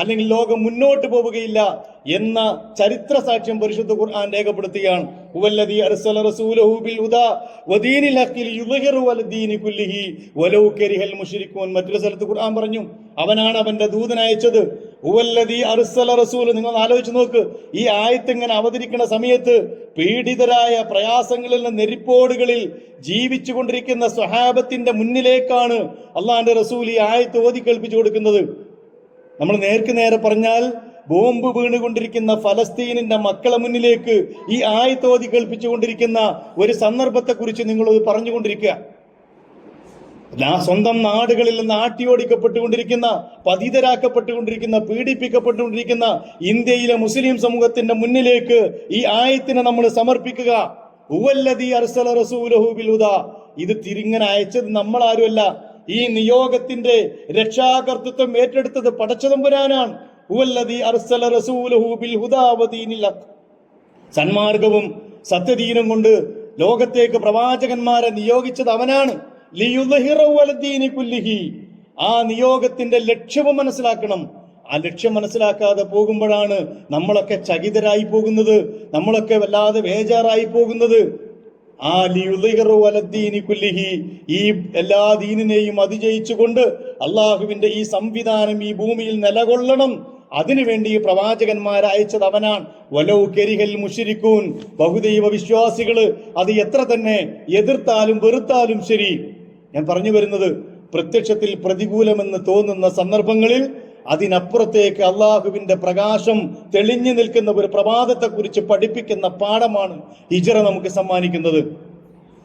അല്ലെങ്കിൽ ലോകം മുന്നോട്ട് പോവുകയില്ല എന്ന ചരിത്ര സാക്ഷ്യം പരിശുദ്ധ ഖുർആൻ രേഖപ്പെടുത്തുകയാണ്. മറ്റൊരു സ്ഥലത്ത് ഖുർആൻ പറഞ്ഞു അവനാണ് അവന്റെ ദൂതൻ അയച്ചത്. റസൂൽ നിങ്ങൾ ആലോചിച്ച് നോക്ക് ഈ ആയത്ത് ഇങ്ങനെ അവതരിക്കുന്ന സമയത്ത് പീഡിതരായ പ്രയാസങ്ങളിൽ നെരിപ്പോടുകളിൽ ജീവിച്ചു കൊണ്ടിരിക്കുന്ന സ്വഹാബത്തിന്റെ മുന്നിലേക്കാണ് അള്ളാന്റെ റസൂൽ ഈ ആയത്ത് ഓതി കേൾപ്പിച്ചു കൊടുക്കുന്നത്. നമ്മൾ നേർക്ക് നേരെ പറഞ്ഞാൽ ബോംബ് വീണുകൊണ്ടിരിക്കുന്ന ഫലസ്തീനിന്റെ മക്കളെ മുന്നിലേക്ക് ഈ ആയത്തോതി കേൾപ്പിച്ചുകൊണ്ടിരിക്കുന്ന ഒരു സന്ദർഭത്തെ കുറിച്ച് നിങ്ങൾ പറഞ്ഞുകൊണ്ടിരിക്കുക സ്വന്തം നാടുകളിൽ നിന്ന് ആട്ടിയോടിക്കപ്പെട്ടുകൊണ്ടിരിക്കുന്ന പതിതരാക്കപ്പെട്ടുകൊണ്ടിരിക്കുന്ന പീഡിപ്പിക്കപ്പെട്ടുകൊണ്ടിരിക്കുന്ന ഇന്ത്യയിലെ മുസ്ലിം സമൂഹത്തിന്റെ മുന്നിലേക്ക് ഈ ആയത്തിനെ നമ്മൾ സമർപ്പിക്കുക. ഇത് തിരിങ്ങനെ അയച്ചത് നമ്മൾ ആരുമല്ല ഈ നിയോഗത്തിന്റെ രക്ഷാകർത്തൃത്വം ഏറ്റെടുത്തത് പടച്ചതമ്പുരാനാണ്. സന്മാർഗവും സത്യദീനം കൊണ്ട് ലോകത്തേക്ക് പ്രവാചകന്മാരെ നിയോഗിച്ചത് അവനാണ്. ആ നിയോഗത്തിന്റെ ലക്ഷ്യവും മനസ്സിലാക്കണം. ആ ലക്ഷ്യം മനസ്സിലാക്കാതെ പോകുമ്പോഴാണ് നമ്മളൊക്കെ ചകിതരായി പോകുന്നത്. നമ്മളൊക്കെ വല്ലാതെ ബേജാറായി പോകുന്നത്. ആ ഈ എല്ലാ ദീനിനെയും അതിജയിച്ചുകൊണ്ട് അള്ളാഹുവിന്റെ ഈ സംവിധാനം ഈ ഭൂമിയിൽ നിലകൊള്ളണം. അതിനുവേണ്ടി ഈ പ്രവാചകന്മാർ അയച്ചത് അവനാണ്. വലൗ കരിഹൽ മുഷിരിക്കൂൻ. ബഹുദൈവ വിശ്വാസികൾ അത് എത്ര തന്നെ എതിർത്താലും വെറുത്താലും ശരി. ഞാൻ പറഞ്ഞു വരുന്നത് പ്രത്യക്ഷത്തിൽ പ്രതികൂലമെന്ന് തോന്നുന്ന സന്ദർഭങ്ങളിൽ അതിനപ്പുറത്തേക്ക് അള്ളാഹുവിന്റെ പ്രകാശം തെളിഞ്ഞു നിൽക്കുന്ന ഒരു പ്രഭാതത്തെക്കുറിച്ച് പഠിപ്പിക്കുന്ന പാഠമാണ് ഹിജറ നമുക്ക് സമ്മാനിക്കുന്നത്.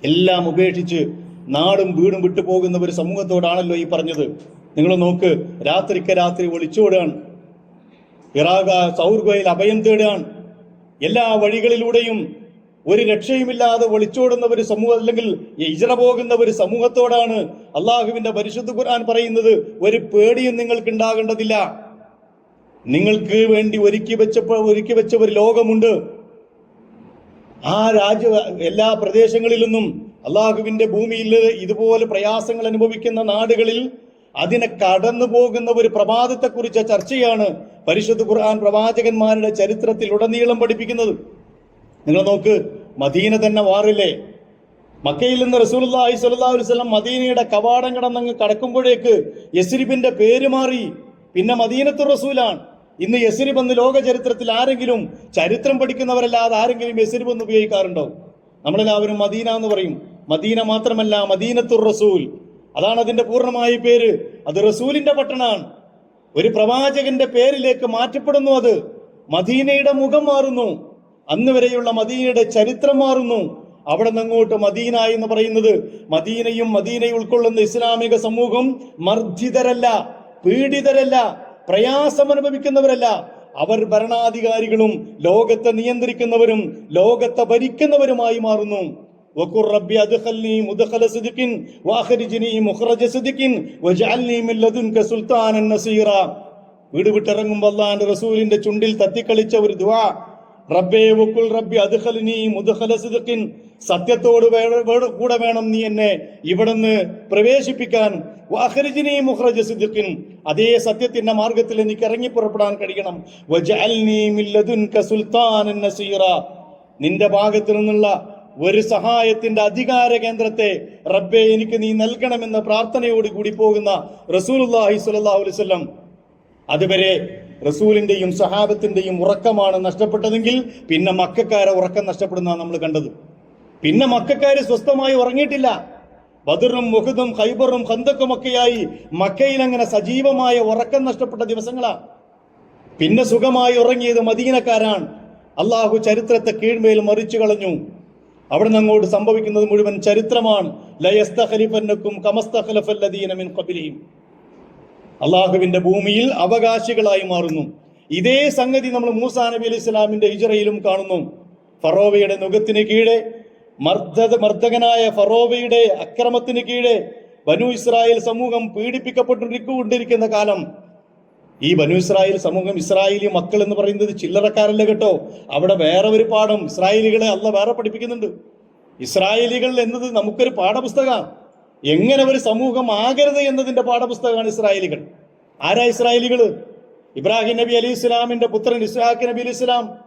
എല്ലാം ഉപേക്ഷിച്ച് നാടും വീടും വിട്ടു പോകുന്ന ഒരു സമൂഹത്തോടാണല്ലോ ഈ പറഞ്ഞത്. നിങ്ങൾ നോക്ക് രാത്രിക്ക് രാത്രി ഒളിച്ചോടുകയാണ് ഇറാഖ സൗർഗയിൽ അഭയം തേടുകയാണ്. എല്ലാ വഴികളിലൂടെയും ഒരു രക്ഷയുമില്ലാതെ ഒളിച്ചോടുന്ന ഒരു സമൂഹം അല്ലെങ്കിൽ ഇജറ പോകുന്ന ഒരു സമൂഹത്തോടാണ് അള്ളാഹുവിന്റെ പരിശുദ്ധ ഖുർആൻ പറയുന്നത്. ഒരു പേടിയും നിങ്ങൾക്ക് ഉണ്ടാകേണ്ടതില്ല നിങ്ങൾക്ക് വേണ്ടി ഒരുക്കി വെച്ച ഒരുക്കി വെച്ച ഒരു ലോകമുണ്ട്. ആ രാജ്യ എല്ലാ പ്രദേശങ്ങളിൽ നിന്നും അള്ളാഹുവിന്റെ ഭൂമിയിൽ ഇതുപോലെ പ്രയാസങ്ങൾ അനുഭവിക്കുന്ന നാടുകളിൽ അതിനെ കടന്നു പോകുന്ന ഒരു പ്രഭാതത്തെക്കുറിച്ച ചർച്ചയാണ് പരിശുദ്ധ ഖുർആൻ പ്രവാചകന്മാരുടെ ചരിത്രത്തിൽ ഉടനീളം പഠിപ്പിക്കുന്നത്. നിങ്ങൾ നോക്ക് മദീന തന്നെ വാറില്ലേ? മക്കയിൽ നിന്ന് റസൂലുള്ളാഹി സ്വല്ലല്ലാഹു അലൈഹി വസല്ലം മദീനയുടെ കവാടം കടന്നങ്ങ് കടക്കുമ്പോഴേക്ക് യസ്രിബിന്റെ പേര് മാറി. പിന്നെ മദീനത്തു റസൂലാണ്. ഇന്ന് യസ്രിബ് എന്ന് ലോക ചരിത്രത്തിൽ ആരെങ്കിലും ചരിത്രം പഠിക്കുന്നവരല്ലാതെ ആരെങ്കിലും യസ്രിബ് എന്ന് ഉപയോഗിക്കാറുണ്ടോ? നമ്മളെല്ലാവരും മദീന എന്ന് പറയും. മദീന മാത്രമല്ല മദീനത്തുർ റസൂൽ. അതാണ് അതിന്റെ പൂർണമായ പേര്. അത് റസൂലിന്റെ പട്ടണാണ് ഒരു പ്രവാചകന്റെ പേരിലേക്ക് മാറ്റപ്പെടുന്നു അത്. മദീനയുടെ മുഖം മാറുന്നു. അന്ന് വരെയുള്ള മദീനയുടെ ചരിത്രം മാറുന്നു അവിടെ നിന്ന് അങ്ങോട്ട് മദീന എന്ന് പറയുന്നത് മദീനയും മദീനയും ഉൾക്കൊള്ളുന്ന ഇസ്ലാമിക സമൂഹം മർദ്ദിതരല്ല പീഡിതരല്ല പ്രയാസം അനുഭവിക്കുന്നവരല്ല അവർ ഭരണാധികാരികളും ലോകത്തെ നിയന്ത്രിക്കുന്നവരും ലോകത്തെ ഭരിക്കുന്നവരുമായി മാറുന്നു وقل ربي أدخلني مدخل صدق وأخرجني مخرج صدق واجعلني من لدنك سلطانا نصيرا വീട് വിട്ടിറങ്ങുമ്പോൾ അള്ളാന്റെ റസൂലിന്റെ ചുണ്ടിൽ തത്തിക്കളിച്ച ഒരു ദുആ റബ്ബേ വക്കുൽ റബ്ബി അദ്ഖലിനി മുദ്ഖല സിദ്ഖിൻ. സത്യത്തോട് കൂടെ വേണം നീ എന്നെ ഇവിടുന്ന് പ്രവേശിപ്പിക്കാൻ. വഅഖ്രിജ്നി മുഖ്റജ സിദ്ഖിൻ. അതേ സത്യത്തിന്റെ മാർഗത്തിൽ എനിക്ക് ഇറങ്ങി പുറപ്പെടാൻ കഴിയണം. വജഅൽനി മിൻ ലദുൻക സുൽത്താനൻ നസീറ. നിന്റെ ഭാഗത്തു നിന്നുള്ള ഒരു സഹായത്തിന്റെ അധികാര കേന്ദ്രത്തെ റബ്ബെ എനിക്ക് നീ നൽകണമെന്ന പ്രാർത്ഥനയോട് കൂടി പോകുന്ന റസൂലുള്ളാഹി സ്വല്ലല്ലാഹു അലൈഹി വസല്ലം. അതുവരെ റസൂലിന്റെയും സഹാബത്തിന്റെയും ഉറക്കമാണ് നഷ്ടപ്പെട്ടതെങ്കിൽ പിന്നെ മക്കാരെ ഉറക്കം നഷ്ടപ്പെടുന്ന നമ്മൾ കണ്ടത്. പിന്നെ മക്കാര് സ്വസ്ഥമായി ഉറങ്ങിയിട്ടില്ല. ബദറും മുഹദും ഖൈബറും ഹന്തക്കും ഒക്കെയായി മക്കയിൽ അങ്ങനെ സജീവമായ ഉറക്കം നഷ്ടപ്പെട്ട ദിവസങ്ങളാ. പിന്നെ സുഖമായി ഉറങ്ങിയത് മദീനക്കാരാണ്. അള്ളാഹു ചരിത്രത്തെ കീഴ്മേൽ മറിച്ചു കളഞ്ഞു. അവിടുന്ന് അങ്ങോട്ട് സംഭവിക്കുന്നത് മുഴുവൻ ചരിത്രമാണ്. ലയസ്തഖലിഫന്നക്കും കമസ്തഖലഫല്ലദീന മിൻ ഖബിലിഹിം അള്ളാഹുവിന്റെ ഭൂമിയിൽ അവകാശികളായി മാറുന്നു. ഇതേ സംഗതി നമ്മൾ മൂസാ നബി അലൈഹി ഇസ്ലാമിന്റെ ഹിജറയിലും കാണുന്നു. ഫറോവയുടെ നുഖത്തിന് കീഴെ മർദ്ദ മർദ്ദകനായ ഫറോവയുടെ അക്രമത്തിന് കീഴെ ബനു ഇസ്രായേൽ സമൂഹം പീഡിപ്പിക്കപ്പെട്ടുകൊണ്ടിരിക്കുന്ന കാലം. ഈ ബനു ഇസ്രായേൽ സമൂഹം ഇസ്രായേലി മക്കൾ എന്ന് പറയുന്നത് ചില്ലറക്കാരല്ല കേട്ടോ? അവിടെ വേറെ ഒരു പാഠം ഇസ്രായേലികളെ അല്ല വേറെ പഠിപ്പിക്കുന്നുണ്ട്. ഇസ്രായേലികൾ എന്നത് നമുക്കൊരു പാഠപുസ്തകമാണ് എങ്ങനെ ഒരു സമൂഹം ആകരുത് എന്നതിന്റെ പാഠപുസ്തകമാണ് ഇസ്രായേലികൾ. ആരാ ഇസ്രായേലികൾ ഇബ്രാഹിം നബി അലി ഇസ്ലാമിന്റെ പുത്രൻ ഇസ്ഹാഖ് നബി അലി ഇസ്ലാം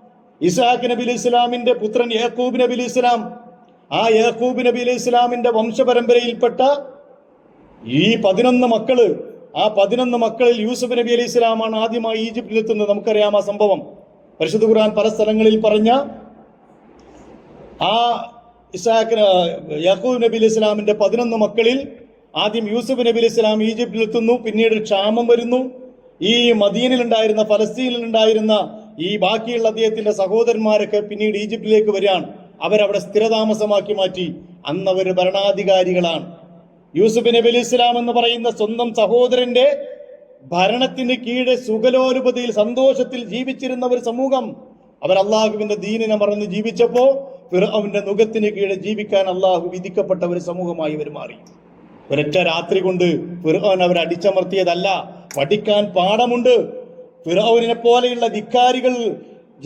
ഇസ്ഹാഖ് നബി അലി ഇസ്ലാമിന്റെ പുത്രൻ യാക്കൂബ് നബി അലി ഇസ്ലാം ആ യാക്കൂബ് നബി അലി ഇസ്ലാമിന്റെ വംശപരമ്പരയിൽപ്പെട്ട ഈ പതിനൊന്ന് മക്കൾ ആ പതിനൊന്ന് മക്കളിൽ യൂസുഫ് നബി അലി ഇസ്ലാമാണ് ആദ്യമായി ഈജിപ്തിൽ എത്തുന്നത് നമുക്കറിയാം ആ സംഭവം. പരിശുദ്ധ ഖുർആൻ പല സ്ഥലങ്ങളിൽ പറഞ്ഞ ആ ഇസാഖിന് യാക്കൂബ് നബി അലി ഇസ്ലാമിന്റെ പതിനൊന്ന് മക്കളിൽ ആദ്യം യൂസുഫ് നബി അലി ഇസ്ലാം ഈജിപ്തിൽ എത്തുന്നു പിന്നീട് ക്ഷാമം വരുന്നു. ഈ മദീനിലുണ്ടായിരുന്ന ഫലസ്തീനിലുണ്ടായിരുന്ന ഈ ബാക്കിയുള്ള അദ്ദേഹത്തിന്റെ സഹോദരന്മാരൊക്കെ പിന്നീട് ഈജിപ്തിലേക്ക് വരികയാണ്. അവരവിടെ സ്ഥിരതാമസമാക്കി മാറ്റി. അന്ന് അവർ ഭരണാധികാരികളാണ്. യൂസുഫ് നബി അലി ഇസ്ലാം എന്ന് പറയുന്ന സ്വന്തം സഹോദരന്റെ ഭരണത്തിന് കീഴെ സുഖലോലുപതയിൽ സന്തോഷത്തിൽ ജീവിച്ചിരുന്ന ഒരു സമൂഹം. അവർ അള്ളാഹുവിന്റെ ദീനിനെ മറന്ന് ജീവിച്ചപ്പോ ഫിർഔന്റെ നുഖത്തിന് കീഴെ ജീവിക്കാൻ അള്ളാഹു വിധിക്കപ്പെട്ട ഒരു സമൂഹമായി ഇവർ മാറി. ഒരൊറ്റ രാത്രി കൊണ്ട് ഫിർഔൻ അവരെ അടിച്ചമർത്തിയതല്ല പഠിക്കാൻ പാഠമുണ്ട്. ഫിറൌനിനെ പോലെയുള്ള ധിക്കാരികൾ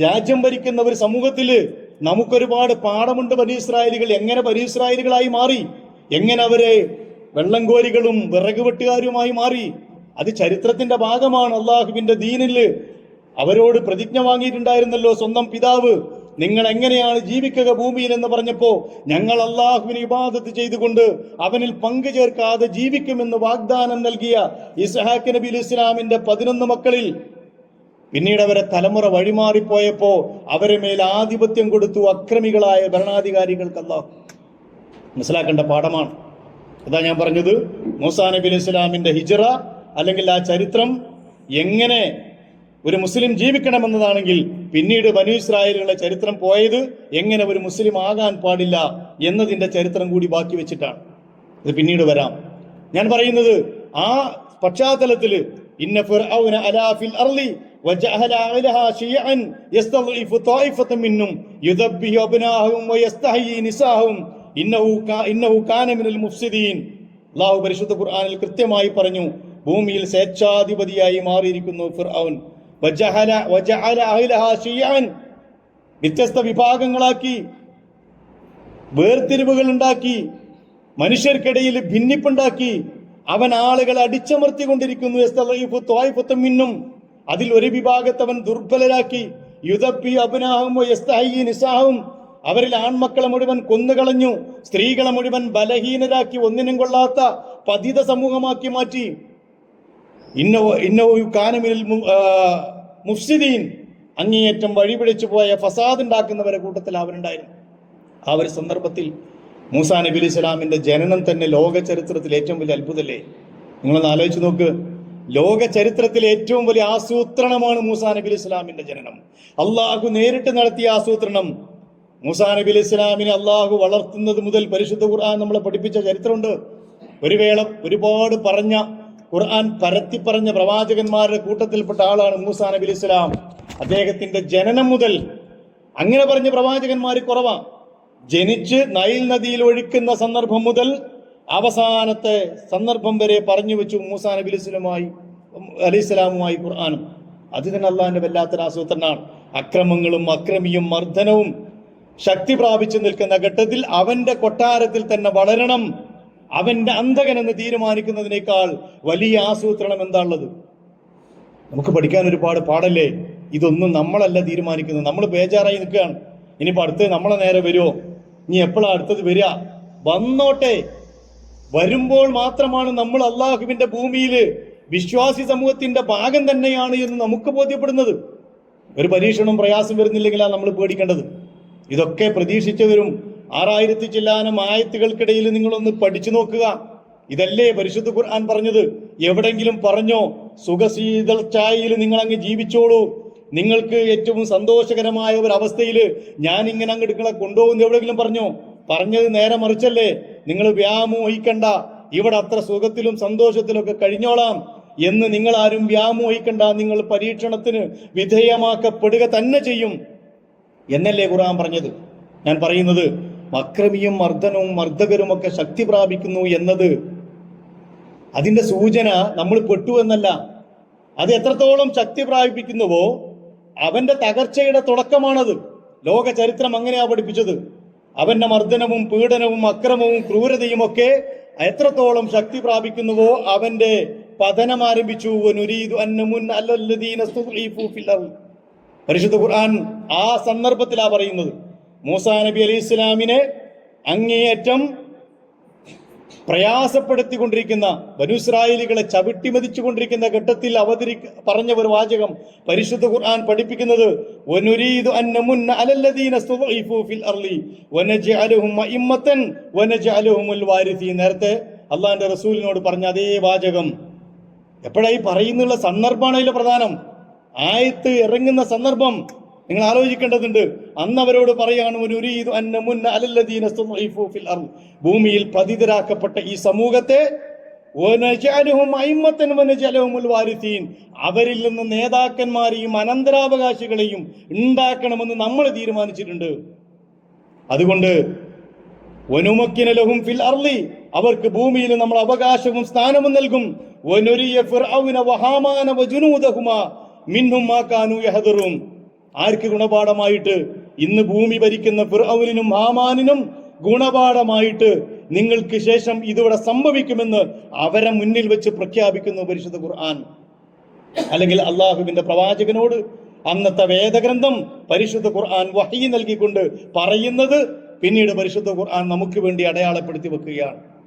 രാജ്യം ഭരിക്കുന്ന ഒരു സമൂഹത്തിൽ നമുക്കൊരുപാട് പാഠമുണ്ട് പരീസ്രായലുകൾ എങ്ങനെ പരീസ്രായലുകളായി മാറി? എങ്ങനെ അവരെ വെള്ളംകോരികളും വിറക് വെട്ടുകാരുമായി മാറി? അത് ചരിത്രത്തിന്റെ ഭാഗമാണ്. അള്ളാഹുവിന്റെ ദീനിൽ അവരോട് പ്രതിജ്ഞ വാങ്ങിയിട്ടുണ്ടായിരുന്നല്ലോ സ്വന്തം പിതാവ്. നിങ്ങൾ എങ്ങനെയാണ് ജീവിക്കുക ഭൂമിയിൽ എന്ന് പറഞ്ഞപ്പോ ഞങ്ങൾ അള്ളാഹുവിനെ ഇബാദത്ത് ചെയ്തുകൊണ്ട് അവനിൽ പങ്കു ചേർക്കാതെ ജീവിക്കുമെന്ന് വാഗ്ദാനം നൽകിയ ഇസ്ഹാഖ് നബി ഇസ്ലാമിന്റെ പതിനൊന്ന് മക്കളിൽ പിന്നീട് അവരെ തലമുറ വഴിമാറിപ്പോയപ്പോ അവരെ മേൽ ആധിപത്യം കൊടുത്തു അക്രമികളായ ഭരണാധികാരികൾക്ക് അല്ലാഹു മനസ്സിലാക്കേണ്ട പാഠമാണ്. അതാ ഞാൻ പറഞ്ഞത് മൂസാ നബി ഇസ്ലാമിന്റെ ഹിജറ അല്ലെങ്കിൽ ആ ചരിത്രം എങ്ങനെ ഒരു മുസ്ലിം ജീവിക്കണമെന്നതാണെങ്കിൽ പിന്നീട് ബനു ഇസ്രായേലുകളുടെ ചരിത്രം പോയത് എങ്ങനെ ഒരു മുസ്ലിം ആകാൻ പാടില്ല എന്നതിന്റെ ചരിത്രം കൂടി ബാക്കി വെച്ചിട്ടാണ്. ഇത് പിന്നീട് വരാം. ഞാൻ പറയുന്നത് ആ പശ്ചാത്തലത്തിൽ ഇന്ന അലാഫിൽ അള്ളാഹു പരിശുദ്ധ ഖുർആനിൽ കൃത്യമായി പറഞ്ഞു ഭൂമിയിൽ സ്വേച്ഛാധിപതിയായി മാറിയിരിക്കുന്നു ഫിർഔൻ. വ്യത്യസ്ത വിഭാഗങ്ങളാക്കി വേർതിരിവുകൾ ഉണ്ടാക്കി മനുഷ്യർക്കിടയിൽ ഭിന്നിപ്പുണ്ടാക്കി അവൻ ആളുകളെ അടിച്ചമർത്തിക്കൊണ്ടിരിക്കുന്നു. മിന്നും. അതിൽ ഒരു വിഭാഗത്തെ അവൻ ദുർബലരാക്കി. യുദപ്പി അബനാഹും നിസാഹും. അവരിൽ ആൺമക്കളെ മുഴുവൻ കൊന്നുകളഞ്ഞു. സ്ത്രീകളെ മുഴുവൻ ബലഹീനരാക്കി ഒന്നിനും കൊള്ളാത്ത പതിത സമൂഹമാക്കി മാറ്റി. മുഫ്സിദീൻ അങ്ങേയറ്റം വഴിപിടിച്ചു പോയ ഫസാദ് ഉണ്ടാക്കുന്നവരെ കൂട്ടത്തിൽ അവരുണ്ടായിരുന്നു ആ ഒരു സന്ദർഭത്തിൽ മൂസാ നബി അലി സ്വലാമിന്റെ ജനനം തന്നെ ലോക ചരിത്രത്തിൽ ഏറ്റവും വലിയ അത്ഭുതമല്ലേ? നിങ്ങളൊന്ന് ആലോചിച്ച് നോക്ക്. ലോക ചരിത്രത്തിൽ ഏറ്റവും വലിയ ആസൂത്രണമാണ് മൂസാ നബി അലി സ്വലാമിന്റെ ജനനം. അള്ളാഹു നേരിട്ട് നടത്തിയ ആസൂത്രണം. മൂസാ നബി ഇസ്ലാമിനെ സ്വലാമിനെ അള്ളാഹു വളർത്തുന്നത് മുതൽ പരിശുദ്ധ ഖുർആൻ നമ്മളെ പഠിപ്പിച്ച ചരിത്രമുണ്ട്. ഒരു വേളം ഒരുപാട് പറഞ്ഞ ഖുർആൻ പരത്തി പറഞ്ഞ പ്രവാചകന്മാരുടെ കൂട്ടത്തിൽപ്പെട്ട ആളാണ് മൂസാ നബി ഇസ്ലാം അദ്ദേഹത്തിന്റെ ജനനം മുതൽ അങ്ങനെ പറഞ്ഞ പ്രവാചകന്മാർ കുറവാ. ജനിച്ച് നൈൽ നദിയിൽ ഒഴുക്കുന്ന സന്ദർഭം മുതൽ അവസാനത്തെ സന്ദർഭം വരെ പറഞ്ഞു വെച്ചു മൂസാ നബി അലൈഹിസ്ലാമായി അലൈഹിസ്ലാമുമായി ഖുർആാനും. അത് തന്നെ അള്ളാഹിന്റെ വല്ലാത്തൊരു ആസൂത്രണമാണ് അക്രമങ്ങളും അക്രമിയും മർദ്ദനവും ശക്തി പ്രാപിച്ചു നിൽക്കുന്ന ഘട്ടത്തിൽ അവന്റെ കൊട്ടാരത്തിൽ തന്നെ വളരണം. അവന്റെ അന്തകൻ എന്ന് തീരുമാനിക്കുന്നതിനേക്കാൾ വലിയ ആസൂത്രണം എന്താണുള്ളത്? നമുക്ക് പഠിക്കാൻ ഒരുപാട് പാടല്ലേ? ഇതൊന്നും നമ്മളല്ല തീരുമാനിക്കുന്നത്. നമ്മൾ ബേജാറായി നിൽക്കുകയാണ്. ഇനിയിപ്പോ അടുത്ത് നമ്മളെ നേരെ വരുമോ നീ എപ്പോഴാണ് അടുത്തത് വരിക? വന്നോട്ടെ. വരുമ്പോൾ മാത്രമാണ് നമ്മൾ അള്ളാഹുവിന്റെ ഭൂമിയിൽ വിശ്വാസി സമൂഹത്തിന്റെ ഭാഗം തന്നെയാണ് എന്ന് നമുക്ക് ബോധ്യപ്പെടുന്നത്. ഒരു പരീക്ഷണവും പ്രയാസം വരുന്നില്ലെങ്കിലാണ് നമ്മൾ പേടിക്കേണ്ടത്. ഇതൊക്കെ പ്രതീക്ഷിച്ചവരും ആറായിരത്തി ചില്ലാനം ആയത്തുകൾക്കിടയിൽ നിങ്ങളൊന്ന് പഠിച്ചു നോക്കുക. ഇതല്ലേ പരിശുദ്ധ ഖുർആൻ പറഞ്ഞത്? എവിടെങ്കിലും പറഞ്ഞോ? സുഖശീതൾ ചായയിൽ നിങ്ങൾ അങ്ങ് ജീവിച്ചോളൂ. നിങ്ങൾക്ക് ഏറ്റവും സന്തോഷകരമായ ഒരു അവസ്ഥയിൽ ഞാൻ ഇങ്ങനെ അങ്ങ് നിങ്ങളെ കൊണ്ടുപോകുന്നു എവിടെയെങ്കിലും പറഞ്ഞോ? പറഞ്ഞത് നേരെ മറിച്ചല്ലേ? നിങ്ങൾ വ്യാമോഹിക്കണ്ട. ഇവിടെ അത്ര സുഖത്തിലും സന്തോഷത്തിലും ഒക്കെ കഴിഞ്ഞോളാം. എന്ന് നിങ്ങൾ ആരും വ്യാമോഹിക്കണ്ട. നിങ്ങൾ പരീക്ഷണത്തിന് വിധേയമാക്കപ്പെടുക തന്നെ ചെയ്യും. എന്നല്ലേ ഖുർആൻ പറഞ്ഞത്? ഞാൻ പറയുന്നത് അക്രമിയും മർദ്ദനവും മർദ്ദകരും ഒക്കെ ശക്തി പ്രാപിക്കുന്നു എന്നത് അതിന്റെ സൂചന നമ്മൾ പെട്ടു എന്നല്ല. അത് എത്രത്തോളം ശക്തി പ്രാപിപ്പിക്കുന്നുവോ അവന്റെ തകർച്ചയുടെ തുടക്കമാണത്. ലോക ചരിത്രം അങ്ങനെയാ പഠിപ്പിച്ചത്. അവന്റെ മർദ്ദനവും പീഡനവും അക്രമവും ക്രൂരതയും ഒക്കെ എത്രത്തോളം ശക്തി പ്രാപിക്കുന്നുവോ അവന്റെ പതനം ആരംഭിച്ചു. പരിശുദ്ധ ഖുർആൻ ആ സന്ദർഭത്തിലാ പറയുന്നത്. മൂസാ നബി അലി ഇസ്ലാമിനെ അങ്ങേയറ്റം പ്രയാസപ്പെടുത്തിക്കൊണ്ടിരിക്കുന്ന ബനുസ്രായേലികളെ ചവിട്ടിമതിച്ചുകൊണ്ടിരിക്കുന്ന ഘട്ടത്തിൽ അവതരി പറഞ്ഞ ഒരു വാചകം പരിശുദ്ധ ഖുർആൻ പഠിപ്പിക്കുന്നത് അലല്ലദീന ഫിൽ അർളി നേരത്തെ അള്ളാഹിന്റെ റസൂലിനോട് പറഞ്ഞ അതേ വാചകം. എപ്പോഴായി പറയുന്നുള്ള സന്ദർഭമാണ് അതിലെ പ്രധാനം. ആയത്ത് ഇറങ്ങുന്ന സന്ദർഭം നിങ്ങൾ ആലോചിക്കേണ്ടതുണ്ട് അന്ന് അവരോട് പറയാണ് "വനുരീദു അൻ നമുന്ന അലല്ലദീന സ്തുദ്ഈഫു ഫിൽ അർൾ." ഭൂമിയിൽ പതിതരാക്കപ്പെട്ട ഈ സമൂഹത്തെ. അവരിൽ നിന്ന് നേതാക്കന്മാരെയും അനന്തരാവകാശികളെയും ഉണ്ടാക്കണമെന്ന് നമ്മൾ തീരുമാനിച്ചിട്ടുണ്ട് അതുകൊണ്ട് ഫിൽ അർലി അവർക്ക് ഭൂമിയിൽ നമ്മൾ അവകാശവും സ്ഥാനവും നൽകും വനുരിയ വഹാമാന യഹദറും ആർക്ക് ഗുണപാഠമായിട്ട്? ഇന്ന് ഭൂമി ഭരിക്കുന്ന ഫിർഔനിനും ഹാമാനിനും ഗുണപാഠമായിട്ട് നിങ്ങൾക്ക് ശേഷം ഇതിവിടെ സംഭവിക്കുമെന്ന് അവരെ മുന്നിൽ വെച്ച് പ്രഖ്യാപിക്കുന്നു പരിശുദ്ധ ഖുർആൻ. അല്ലെങ്കിൽ അള്ളാഹുവിന്റെ പ്രവാചകനോട് അന്നത്തെ വേദഗ്രന്ഥം പരിശുദ്ധ ഖുർആൻ വഹി നൽകിക്കൊണ്ട് പറയുന്നത് പിന്നീട് പരിശുദ്ധ ഖുർആൻ നമുക്ക് വേണ്ടി അടയാളപ്പെടുത്തി വെക്കുകയാണ്.